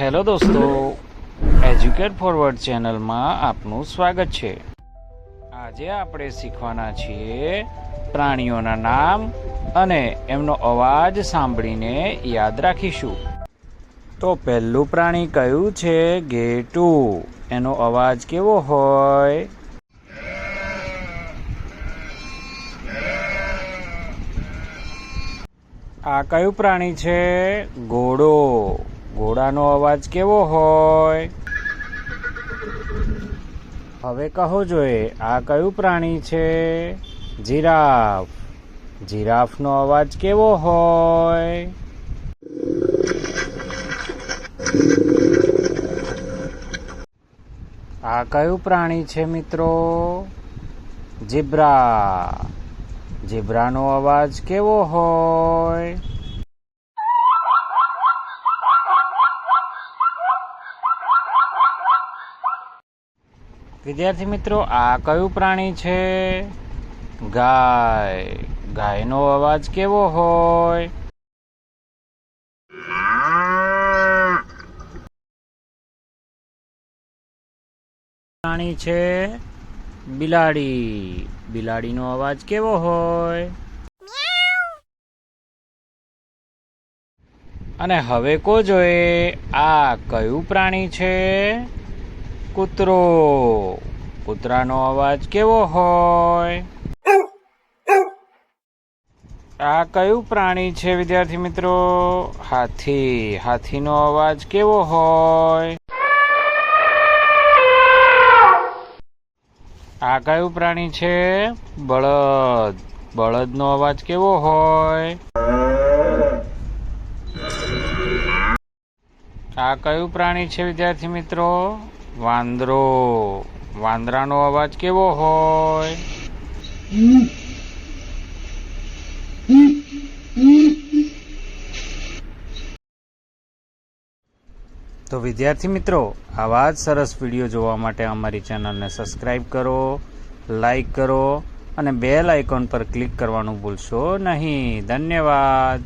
Hello દોસ્તો educate forward ચેનલમાં આપનું સ્વાગત છે. આજે આપણે શીખવાના છીએ પ્રાણીઓના નામ અને એમનો અવાજ સાંભળીને યાદ રાખીશું. તો પહેલું પ્રાણી કયું છે? ગેટુ. એનો અવાજ કેવો હોય? આ કયું પ્રાણી છે? ઘોડો. ઘોડાનો અવાજ કેવો હોય? હવે કહો જોઈએ આ કયું પ્રાણી છે? જીરાફ. જીરાફનો અવાજ કેવો હોય? આ કયું પ્રાણી છે મિત્રો? જીબ્રા. જીબ્રાનો અવાજ કેવો હોય? વિદ્યાર્થી મિત્રો, આ કયું પ્રાણી છે? ગાય. ગાયનો અવાજ કેવો હોય? પ્રાણી છે બિલાડી. બિલાડીનો અવાજ કેવો હોય? અને હવે કો જોઈએ આ કયું પ્રાણી છે? કૂતરો. કૂતરાનો અવાજ કેવો હોય? આ કયું પ્રાણી છે, વિદ્યાર્થી મિત્રો? હાથી. હાથીનો અવાજ કેવો હોય? આ કયું પ્રાણી છે? બળદ. બળદનો અવાજ કેવો હોય? આ કયું પ્રાણી છે, વિદ્યાર્થી મિત્રો? વાંદરો. વાંદરાનો અવાજ કેવો હોય? તો વિદ્યાર્થી મિત્રો, આવા જ સરસ વીડિયો જોવા માટે અમારી ચેનલને સબસ્ક્રાઈબ કરો લાઈક કરો અને બેલ આઇકોન પર ક્લિક કરવાનું ભૂલશો નહીં. ધન્યવાદ.